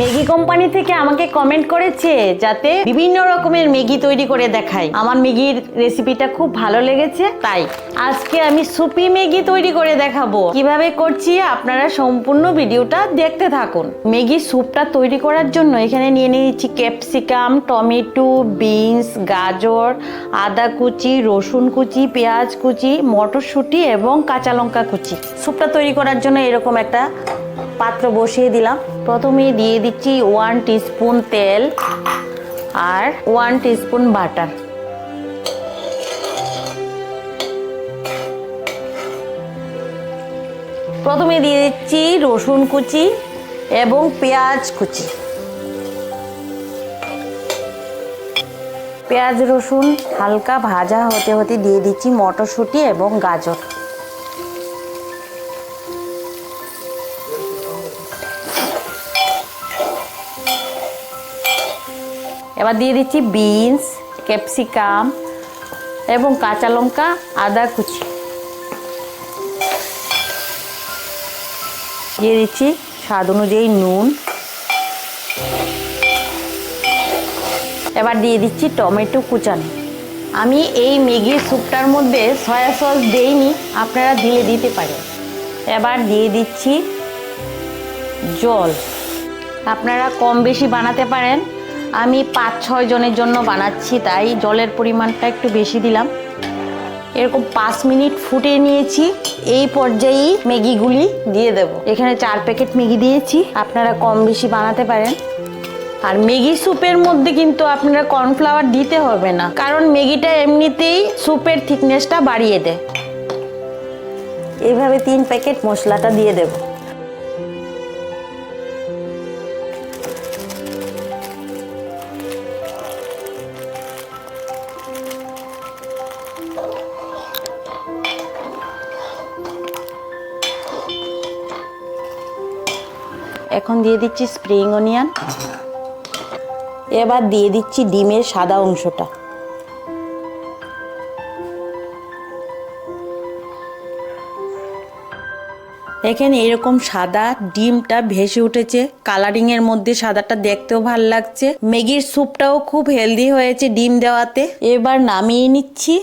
Maggi company থেকে আমাকে comment করেছে যাতে বিভিন্ন রকমের ম্যাগি তৈরি করে দেখাই আমার ম্যাগির রেসিপিটা খুব ভালো লেগেছে, তাই আজকে আমি সুপি ম্যাগি তৈরি করে দেখাবো। কীভাবে করছি আপনারা সম্পূর্ণ ভিডিওটা দেখতে থাকুন। ম্যাগি স্যুপটা তৈরি করার জন্য এখানে নিয়ে নিয়েছি ক্যাপসিকাম, টমেটো, বিনস, গাজর, আদা কুচি, রসুন কুচি, পেঁয়াজ কুচি, মটরশুঁটি এবং কাঁচা লঙ্কা কুচি। স্যুপটা তৈরি করার জন্য এরকম একটা পাত্র বসিয়ে দিলাম। প্রথমে দিয়ে দিচ্ছি ওয়ান টিস্পুন তেল আর ওয়ান টিস্পুন বাটার প্রথমে দিয়ে দিচ্ছি রসুন কুচি এবং পেঁয়াজ কুচি। পেঁয়াজ রসুন হালকা ভাজা হতে হতে দিয়ে দিচ্ছি মটরশুঁটি এবং গাজর। এবার দিয়ে দিচ্ছি বিনস, ক্যাপসিকাম এবং কাঁচা লঙ্কা, আদা কুচি। দিয়ে দিচ্ছি স্বাদ অনুযায়ী নুন। এবার দিয়ে দিচ্ছি টমেটো কুচানো। আমি এই ম্যাগির স্যুপটার মধ্যে সয়া সস দেইনি, আপনারা দিলে দিতে পারেন। এবার দিয়ে দিচ্ছি জল। আপনারা কম বেশি বানাতে পারেন। আমি পাঁচ, ছয় জনের জন্য বানাচ্ছি, তাই জলের পরিমাণটা একটু বেশি দিলাম। এরকম পাঁচ মিনিট ফুটিয়ে নিয়েছি, এই পর্যায়েই ম্যাগিগুলি দিয়ে দেব। এখানে চার প্যাকেট ম্যাগি দিয়েছি, আপনারা কম বেশি বানাতে পারেন। আর ম্যাগি স্যুপের মধ্যে কিন্তু আপনারা কর্নফ্লাওয়ার দিতে হবে না, কারণ ম্যাগিটা এমনিতেই স্যুপের থিকনেসটা বাড়িয়ে দেয়। এইভাবে তিন প্যাকেট মশলাটা দিয়ে দেবো। এখন দিয়ে দিচ্ছি স্প্রিং অনিয়ন এবার দিয়ে দিচ্ছি ডিমের সাদা অংশটা। এখানে এরকম সাদা ডিমটা ভেসে উঠেছে। কালারিং এর মধ্যে সাদাটা দেখতেও ভালো লাগছে। ম্যাগির স্যুপটাও খুব হেলদি হয়েছে ডিম দেওয়াতে। এবার নামিয়ে নিচ্ছি।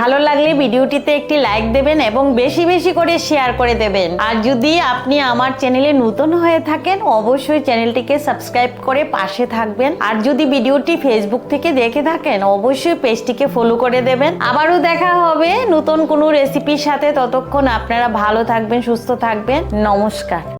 ভালো লাগলে ভিডিওটিতে একটি লাইক দেবেন এবং বেশি বেশি করে শেয়ার করে দেবেন। আর যদি আপনি আমার চ্যানেলে নতুন হয়ে থাকেন, অবশ্যই চ্যানেলটিকে সাবস্ক্রাইব করে পাশে থাকবেন। আর যদি ভিডিওটি ফেসবুক থেকে দেখে থাকেন, অবশ্যই পেজটিকে ফলো করে দেবেন। আবারও দেখা হবে নতুন কোনো রেসিপির সাথে। ততক্ষণ আপনারা ভালো থাকবেন, সুস্থ থাকবেন। নমস্কার।